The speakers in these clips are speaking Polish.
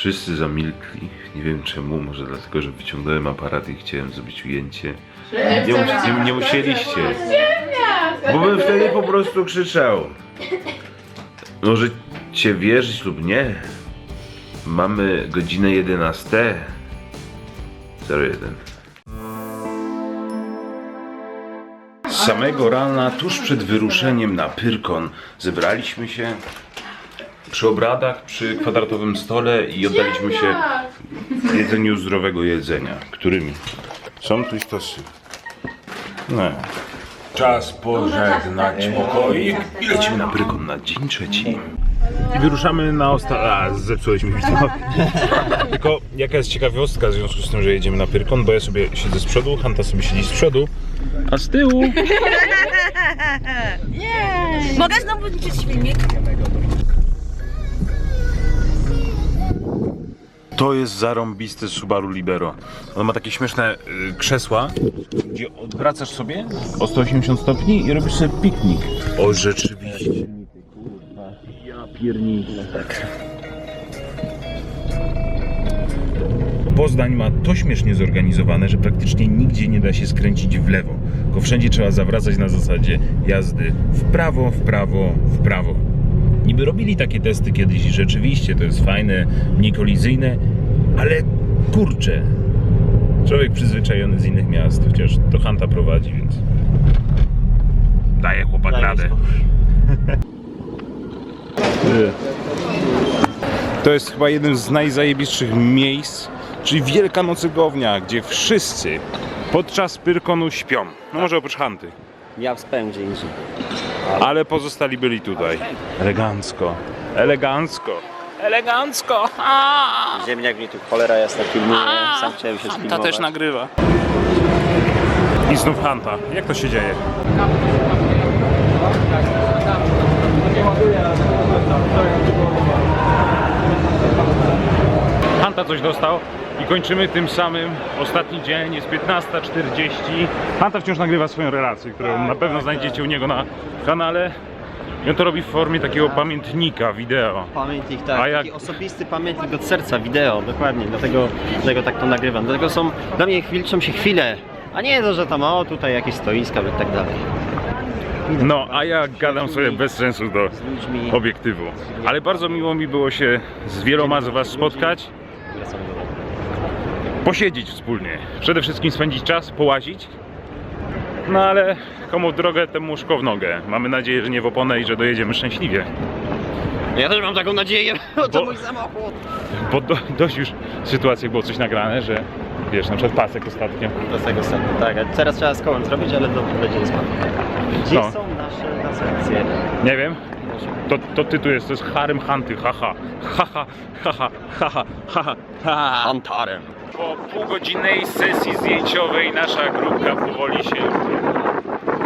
Wszyscy zamilkli. Nie wiem czemu, może dlatego, że wyciągnąłem aparat i chciałem zrobić ujęcie. Nie, mus- nie, nie musieliście. Bo bym wtedy po prostu krzyczał. Możecie wierzyć lub nie. Mamy godzinę 11. 01. Z samego rana, tuż przed wyruszeniem na Pyrkon, zebraliśmy się przy obradach, przy kwadratowym stole i oddaliśmy się jedzeniu zdrowego jedzenia. Którymi? Są tu stosy. Nie. Czas pożegnać pokoik i lecimy na Pyrkon na dzień trzeci. I wyruszamy na ostatni... A, zepsułeś mi to. Tylko jaka jest ciekawostka w związku z tym, że jedziemy na Pyrkon, bo ja sobie siedzę z przodu, Hanta sobie siedzi z przodu, a z tyłu... Mogę znowu liczyć filmik? To jest zarąbisty Subaru Libero. On ma takie śmieszne y, krzesła, gdzie odwracasz sobie o 180 stopni i robisz sobie piknik. O, rzeczywiście. Ja pierniczę. Poznań ma to śmiesznie zorganizowane, że praktycznie nigdzie nie da się skręcić w lewo. Tylko wszędzie trzeba zawracać na zasadzie jazdy w prawo, w prawo, w prawo. Niby robili takie testy kiedyś i rzeczywiście to jest fajne, mniej kolizyjne, ale kurczę. Człowiek przyzwyczajony z innych miast, chociaż to Hanta prowadzi, więc daje chłopak radę. To jest chyba jeden z najzajebistszych miejsc, czyli Wielka Nocygownia, gdzie wszyscy podczas Pyrkonu śpią. No może oprócz Hanty. Ja w spędzie indziej. Ale pozostali byli tutaj. Elegancko. Elegancko. Elegancko. Ziemniak mnie tu cholera jasna filmuje, sam chciałem się sfilmować. nagrywa. I znów Hanta. Jak to się dzieje? Hanta coś dostał i kończymy tym samym ostatni dzień, jest 15.40. Hanta wciąż nagrywa swoją relację, którą na pewno znajdziecie u niego na kanale. I on to robi w formie takiego pamiętnika wideo. Pamiętnik, tak, A jak- taki osobisty pamiętnik od serca, wideo, dokładnie, dlatego, dlatego tak to nagrywam. Dlatego są, dla mnie liczą się chwile, a nie to, że tam, o tutaj jakieś stoiska i tak dalej. No, a ja gadam sobie bez sensu do ludźmi obiektywu. Ale bardzo miło mi było się z wieloma z Was spotkać, wracam do domu. Posiedzieć wspólnie. Przede wszystkim spędzić czas, połazić. No ale komu w drogę, temu łóżko w nogę. Mamy nadzieję, że nie w oponę i że dojedziemy szczęśliwie. Ja też mam taką nadzieję, bo to mój samochód. Bo do, dość już sytuacji było coś nagrane, że wiesz, na przykład pasek ostatnio. Tego stanu, tak, a teraz trzeba z kołem zrobić, ale to będzie spoko. Gdzie No. są nasze transakcje? Nie wiem. To, to tytuł jest, to jest Harem Hanty, haha. Haha, haha, haha, haha, haha. Antarem. Po półgodzinnej sesji zdjęciowej nasza grupka powoli się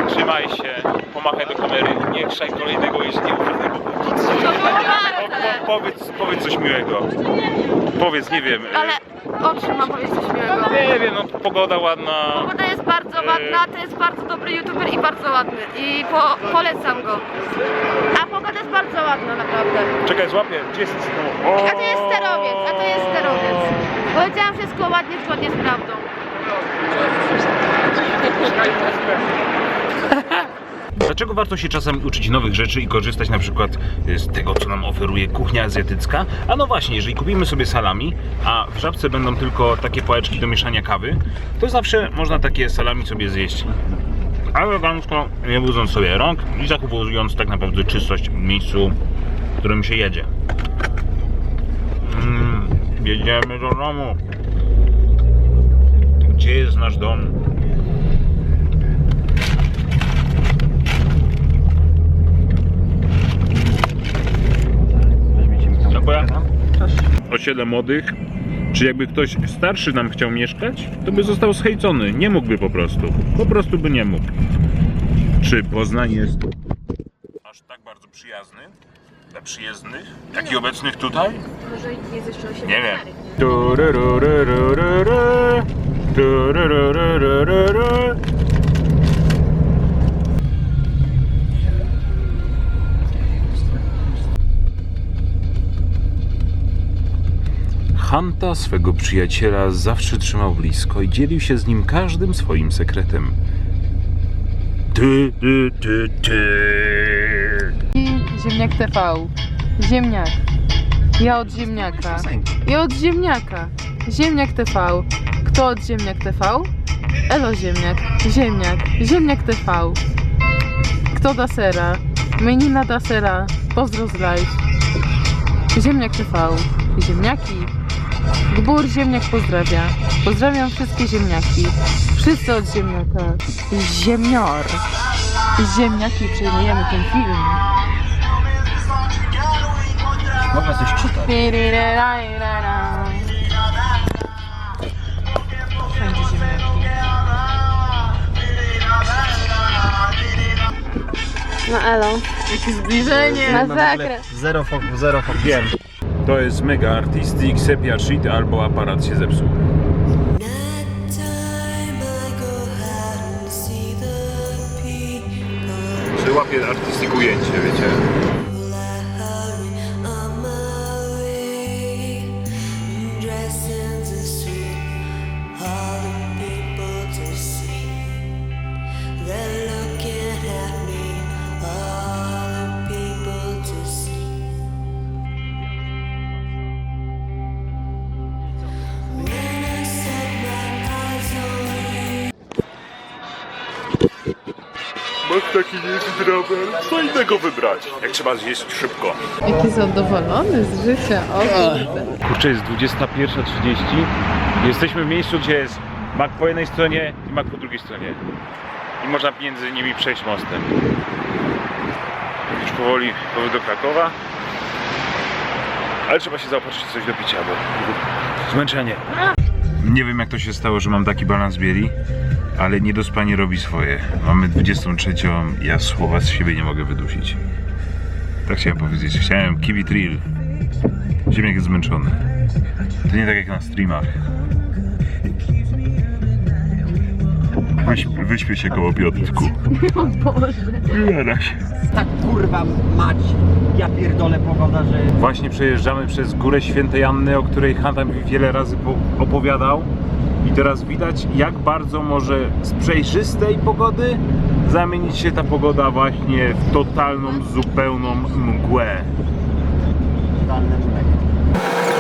Trzymaj się, pomachaj do kamery, nie krzaj kolejnego nic. To było Po, powiedz, powiedz coś miłego. Powiedz, nie wiem. e, Ale o czym mam powiedzieć coś miłego? Nie wiem, no pogoda ładna. Pogoda jest bardzo ładna, to jest bardzo dobry youtuber i bardzo ładny. I po, polecam go. A pogoda jest bardzo ładna naprawdę. Czekaj, złapię. Gdzie jest o, A to jest sterowiec, a to jest sterowiec. Powiedziałam wszystko ładnie, zgodnie z prawdą. Dlaczego warto się czasem uczyć nowych rzeczy i korzystać na przykład y, z tego, co nam oferuje kuchnia azjatycka? A no właśnie, jeżeli kupimy sobie salami, a w żabce będą tylko takie pałeczki do mieszania kawy, to zawsze można takie salami sobie zjeść elegancko, nie budząc sobie rąk i zachowując tak naprawdę czystość w miejscu, w którym się jedzie. Jedziemy do domu. Gdzie jest nasz dom? Dziękuję. Osiedle młodych. Czy jakby ktoś starszy nam chciał mieszkać, to by został schejcony. Nie mógłby po prostu. Po prostu by nie mógł. Czy Poznań jest aż tak bardzo przyjazny dla przyjezdnych, jak i obecnych tutaj? Może jest jeszcze Nie wiem. Turururururu, turururururu. Hanta swego przyjaciela zawsze trzymał blisko i dzielił się z nim każdym swoim sekretem. Ty, ty, ty, ty. Ziemniak TV. Ziemniak. Ja od ziemniaka. Ja od ziemniaka. Ziemniak TV. Kto od ziemniak TV? Elo ziemniak. Ziemniak. Ziemniak TV. Kto da sera? Menina da sera. Pozdro z live. Ziemniak TV. Ziemniaki. Gbur ziemniak pozdrawia. Pozdrawiam wszystkie ziemniaki. Wszyscy od ziemniaka. Ziemnior. Ziemniaki przejmujemy ten film. Można coś czytać. Wszędzie ziemniaki. No elo. Jakie zbliżenie. Masakra. Zero foku, zero foku. Wiem. To jest mega artistic, sepia shit albo aparat się zepsuł. Czy artistic ujęcie, wiecie? Taki niezły rower, co innego wybrać, jak trzeba zjeść szybko. Jaki zadowolony z życia. O kurde. Kurczę, jest 21.30. Jesteśmy w miejscu, gdzie jest Mac po jednej stronie i Mac po drugiej stronie. I można między nimi przejść mostem. Już powoli powrót do Krakowa. Ale trzeba się zaopatrzyć w coś do picia, bo zmęczenie. Nie wiem jak to się stało, że mam taki balans bieli, ale niedospanie robi swoje. Mamy 23, ja słowa z siebie nie mogę wydusić. Tak chciałem powiedzieć. Chciałem keep it real. Ziemiek jest zmęczony. To nie tak jak na streamach. Wyśp, wyśpię się koło Piotrku. O Boże. Tak kurwa mać. Ja pierdolę pogoda, że... Właśnie przejeżdżamy przez Górę Świętej Anny, o której Han mi wiele razy po- opowiadał. I teraz widać, jak bardzo może z przejrzystej pogody zamienić się ta pogoda właśnie w totalną, zupełną mgłę. Totalne mleko.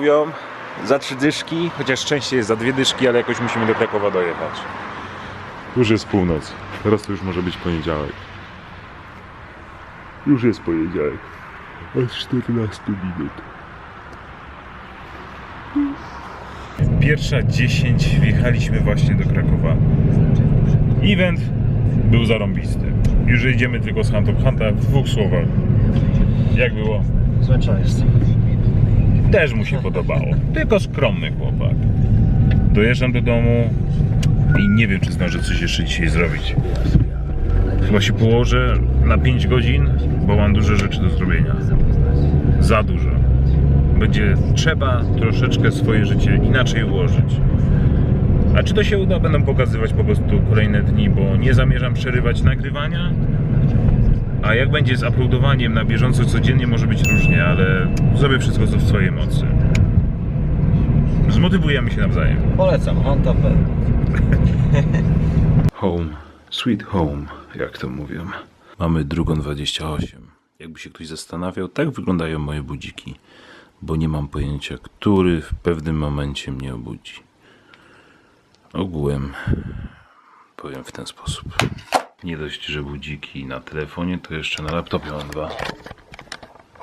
Mówią, za trzy dyszki, chociaż częściej jest za dwie dyszki, ale jakoś musimy do Krakowa dojechać. Już jest północ, teraz to już może być poniedziałek. Już jest poniedziałek. Od 14 minut. Pierwsza 10 wjechaliśmy właśnie do Krakowa. Event był zarąbisty. Już idziemy tylko z Hantą. Hanta w dwóch słowach. Jak było? Zmęczony jestem. Też mu się podobało. Tylko skromny chłopak. Dojeżdżam do domu i nie wiem, czy zdążę coś jeszcze dzisiaj zrobić. Chyba się położę na 5 godzin, bo mam dużo rzeczy do zrobienia. Za dużo. Będzie trzeba troszeczkę swoje życie inaczej ułożyć. A czy to się uda, będę pokazywać po prostu kolejne dni, bo nie zamierzam przerywać nagrywania. A jak będzie z uploadowaniem na bieżąco codziennie może być różnie, ale zrobię wszystko co w swojej mocy. Zmotywujemy się nawzajem. Polecam, Honda P. Home, sweet home, jak to mówią. Mamy drugą 28. Jakby się ktoś zastanawiał, tak wyglądają moje budziki, bo nie mam pojęcia, który w pewnym momencie mnie obudzi. Ogółem powiem w ten sposób. Nie dość, że budziki na telefonie, to jeszcze na laptopie mam dwa.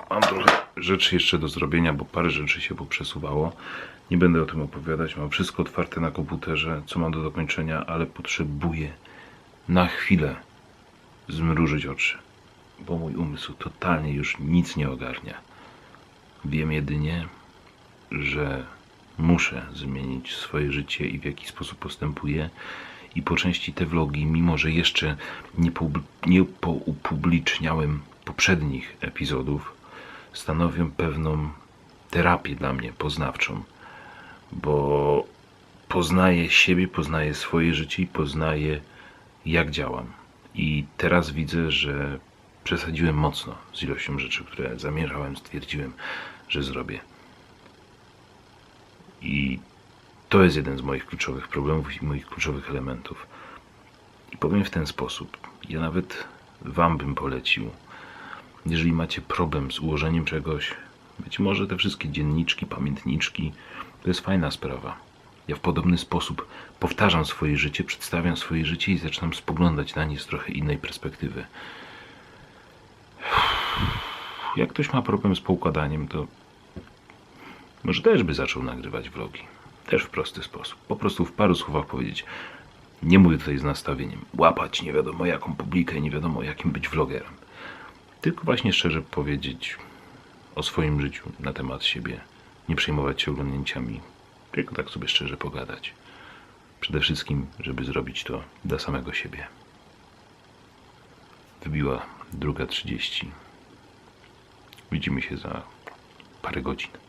Mam trochę rzeczy jeszcze do zrobienia, bo parę rzeczy się poprzesuwało. Nie będę o tym opowiadać. Mam wszystko otwarte na komputerze, co mam do dokończenia, ale potrzebuję na chwilę zmrużyć oczy, bo mój umysł totalnie już nic nie ogarnia. Wiem jedynie, że muszę zmienić swoje życie i w jaki sposób postępuję. I po części te vlogi, mimo że jeszcze nie, nie poupubliczniałem poprzednich epizodów, stanowią pewną terapię dla mnie poznawczą, bo poznaję siebie, poznaję swoje życie i poznaję jak działam. I teraz widzę, że przesadziłem mocno z ilością rzeczy, które zamierzałem, stwierdziłem, że zrobię. I to jest jeden z moich kluczowych problemów i moich kluczowych elementów. I powiem w ten sposób. Ja nawet Wam bym polecił, jeżeli macie problem z ułożeniem czegoś, być może te wszystkie dzienniczki, pamiętniczki, to jest fajna sprawa. Ja w podobny sposób powtarzam swoje życie, przedstawiam swoje życie i zaczynam spoglądać na nie z trochę innej perspektywy. Jak ktoś ma problem z poukładaniem, to może też by zaczął nagrywać vlogi. Też w prosty sposób. Po prostu w paru słowach powiedzieć. Nie mówię tutaj z nastawieniem łapać nie wiadomo jaką publikę, nie wiadomo jakim być vlogerem. Tylko właśnie szczerze powiedzieć o swoim życiu na temat siebie. Nie przejmować się oglądnięciami. Tylko tak sobie szczerze pogadać. Przede wszystkim, żeby zrobić to dla samego siebie. Wybiła druga trzydzieści. Widzimy się za parę godzin.